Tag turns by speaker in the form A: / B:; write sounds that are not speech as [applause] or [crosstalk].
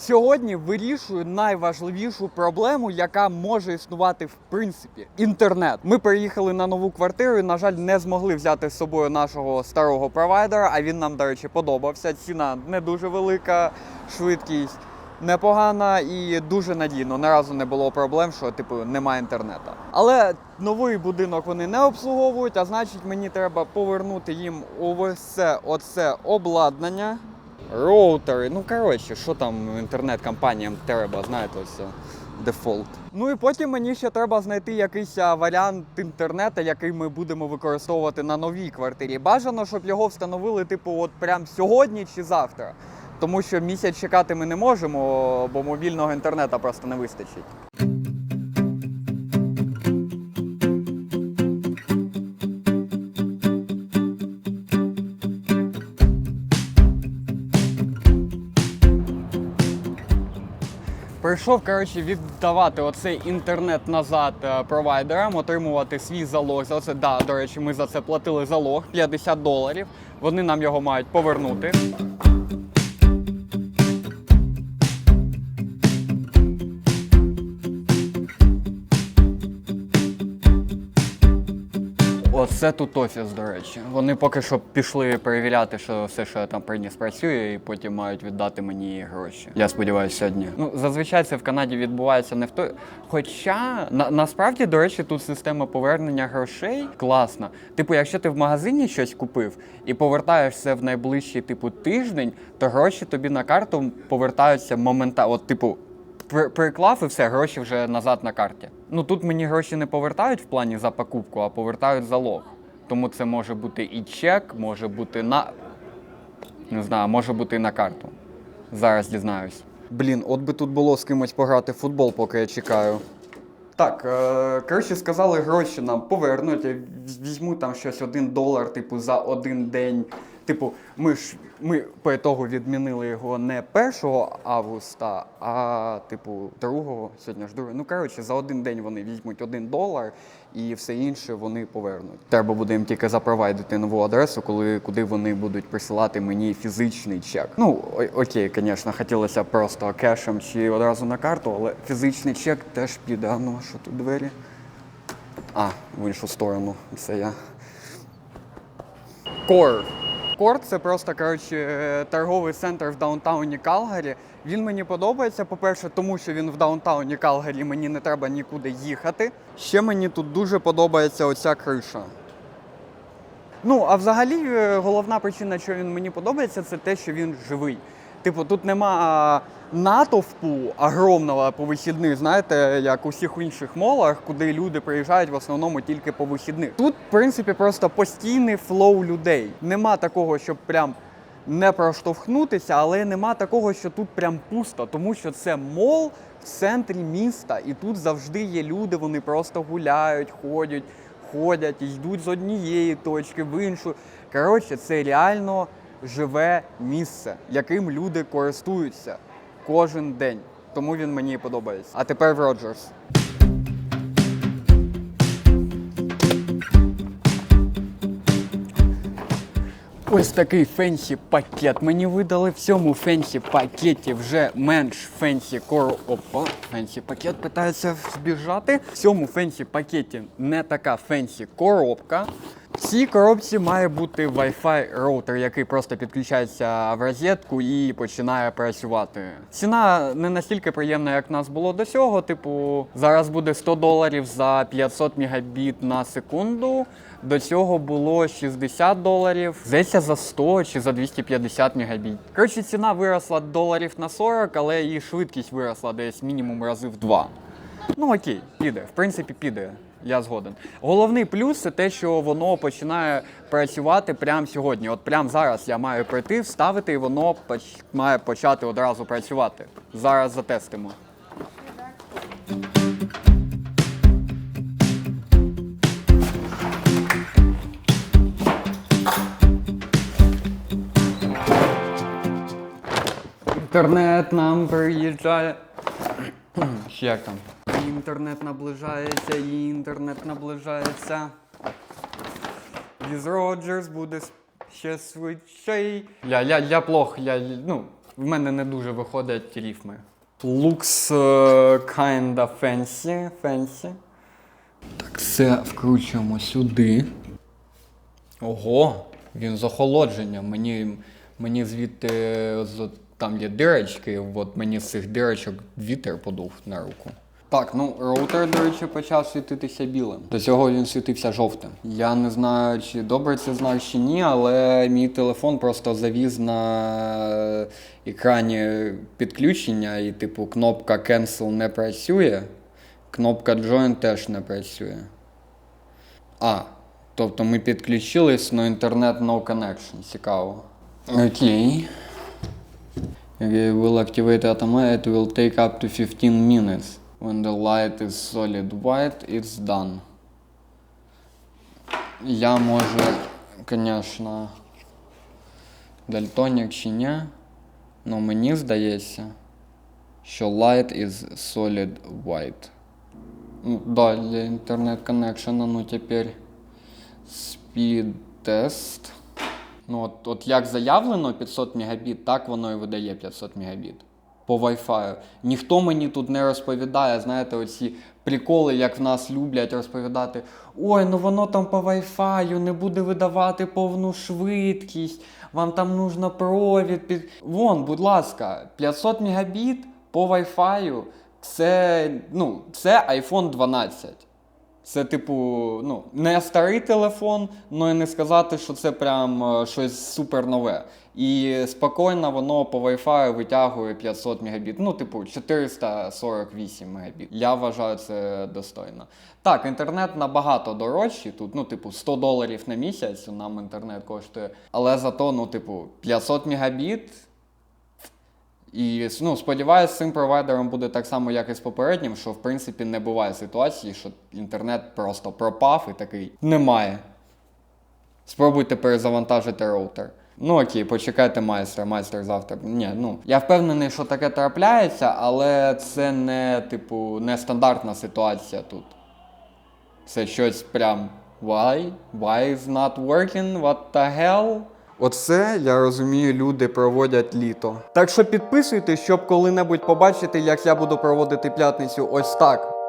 A: Сьогодні вирішую найважливішу проблему, яка може існувати в принципі інтернет. Ми переїхали на нову квартиру. і, На жаль, не змогли взяти з собою нашого старого провайдера. А він нам, до речі, подобався. Ціна не дуже велика, швидкість непогана і дуже надійно. Ні разу не було проблем, що типу немає інтернету. Але новий будинок вони не обслуговують, а значить, мені треба повернути їм ось це обладнання. Роутери, ну коротше, що там інтернет-компаніям треба, знаєте, ось дефолт. Ну і потім мені ще треба знайти якийсь варіант інтернету, який ми будемо використовувати на новій квартирі. Бажано, щоб його встановили, типу, от прям сьогодні чи завтра. Тому що місяць чекати ми не можемо, бо мобільного інтернету просто не вистачить. Прийшов, коротше, віддавати оцей інтернет назад е, провайдерам, отримувати свій залог. За це, да, до речі, ми за це платили залог 50 доларів. Вони нам його мають повернути. Оце тут офіс, до речі. Вони поки що пішли перевіряти, що все, що я там приніс, працює, і потім мають віддати мені гроші. Я сподіваюся, сьогодні. Ну, зазвичай це в Канаді відбувається не в той. Хоча на, насправді, до речі, тут система повернення грошей класна. Типу, якщо ти в магазині щось купив і повертаєшся в найближчий типу тиждень, то гроші тобі на карту повертаються моментально. От, типу, приклав і все, гроші вже назад на карті. Ну тут мені гроші не повертають в плані за покупку, а повертають залог. Тому це може бути і чек, може бути на. Не знаю, може бути і на карту. Зараз дізнаюсь. Блін, от би тут було з кимось пограти в футбол, поки я чекаю. Так, е, коротше, сказали, гроші нам повернуть. Візьму там щось один долар, типу, за один день. Типу, ми ж ми по ітогу відмінили його не 1 августа, а типу 2, сьогодні ж 2. Ну коротше, за один день вони візьмуть один долар і все інше вони повернуть. Треба буде їм тільки запровадити нову адресу, коли куди вони будуть присилати мені фізичний чек. Ну окей, звісно, хотілося просто кешем чи одразу на карту, але фізичний чек теж піде. Ну а що тут двері? А, в іншу сторону. Це я. Кор. Кор це просто коротше, е, торговий центр в даунтауні Калгарі. Він мені подобається, по-перше, тому що він в даунтауні Калгарі, мені не треба нікуди їхати. Ще мені тут дуже подобається оця криша. Ну, а взагалі, е, головна причина, що він мені подобається, це те, що він живий. Типу, тут нема натовпу огромного по вихідних, знаєте, як у всіх інших молах, куди люди приїжджають в основному тільки по вихідних. Тут, в принципі, просто постійний флоу людей. Нема такого, щоб прям не проштовхнутися, але нема такого, що тут прям пусто, тому що це мол в центрі міста, і тут завжди є люди, вони просто гуляють, ходять, ходять, йдуть з однієї точки в іншу. Коротше, це реально живе місце, яким люди користуються кожен день. Тому він мені подобається. А тепер Роджерс. Ось такий фенсі пакет. Мені видали в цьому фенсі пакеті вже менш фенсі кор. Опа, фенсі пакет питається збіжати. В цьому фенсі пакеті не така фенсі коробка. В цій коробці має бути Wi-Fi роутер, який просто підключається в розетку і починає працювати. Ціна не настільки приємна, як в нас було до цього. Типу, зараз буде 100 доларів за 500 мегабіт на секунду. До цього було 60 доларів. Здається, за 100 чи за 250 мегабіт. Коротше, ціна виросла доларів на 40, але і швидкість виросла десь мінімум рази в два. Ну окей, піде. В принципі, піде. Я згоден. Головний плюс це те, що воно починає працювати прямо сьогодні. От прямо зараз я маю прийти, вставити, і воно має почати одразу працювати. Зараз затестимо. Інтернет нам приїжджає. [clears throat] Ще як там? Інтернет наближається, інтернет наближається. Віз Роджерс буде ще швидший. Я, я, я плох, я, ну, В мене не дуже виходять рифми. Looks е, kinda fancy. fancy. Так, все вкручуємо сюди. Ого, він з охолодженням. Мені, мені звідти з, там є дирочки, от мені з цих дирочок вітер подув на руку. Так, ну роутер, до речі, почав світитися білим. До цього він світився жовтим. Я не знаю, чи добре це знак чи ні, але мій телефон просто завіз на екрані підключення, і, типу, кнопка Cancel не працює, кнопка Join теж не працює. А, тобто ми підключились, але інтернет no connection. Цікаво. Окей. Okay, will activate automatic. It will take up to 15 minutes. When the light is solid white, it's done. Я можу, звісно, дальтонік чи ні, але мені здається, що light is solid white. Ну, да, для інтернет-коннекшена, ну тепер speed test. Ну, от, от як заявлено 500 Мбіт, так воно і видає 500 Мбіт. По Wi-Fi. Ніхто мені тут не розповідає, знаєте, оці приколи, як в нас люблять розповідати. Ой, ну воно там по Wi-Fi не буде видавати повну швидкість, вам там нужно провід під. Вон, будь ласка, 500 Мбіт по Wi-Fi це, ну, це iPhone 12. Це, типу, ну, не старий телефон, але не сказати, що це прям е, щось супер нове. І спокійно воно по Wi-Fi витягує 500 Мбіт. Ну, типу, 448 Мбіт. Я вважаю це достойно. Так, інтернет набагато дорожчий. Тут, ну, типу, 100 доларів на місяць нам інтернет коштує. Але зато, ну, типу, 500 Мбіт. І ну, сподіваюся, з цим провайдером буде так само, як і з попереднім, що в принципі не буває ситуації, що інтернет просто пропав і такий немає. Спробуйте перезавантажити роутер. Ну окей, почекайте майстра, майстер завтра. Ні, ну я впевнений, що таке трапляється, але це не, типу, не стандартна ситуація тут. Це щось прям why? Why is not working? What the hell? Оце, я розумію, люди проводять літо. Так що підписуйтесь, щоб коли-небудь побачити, як я буду проводити п'ятницю ось так.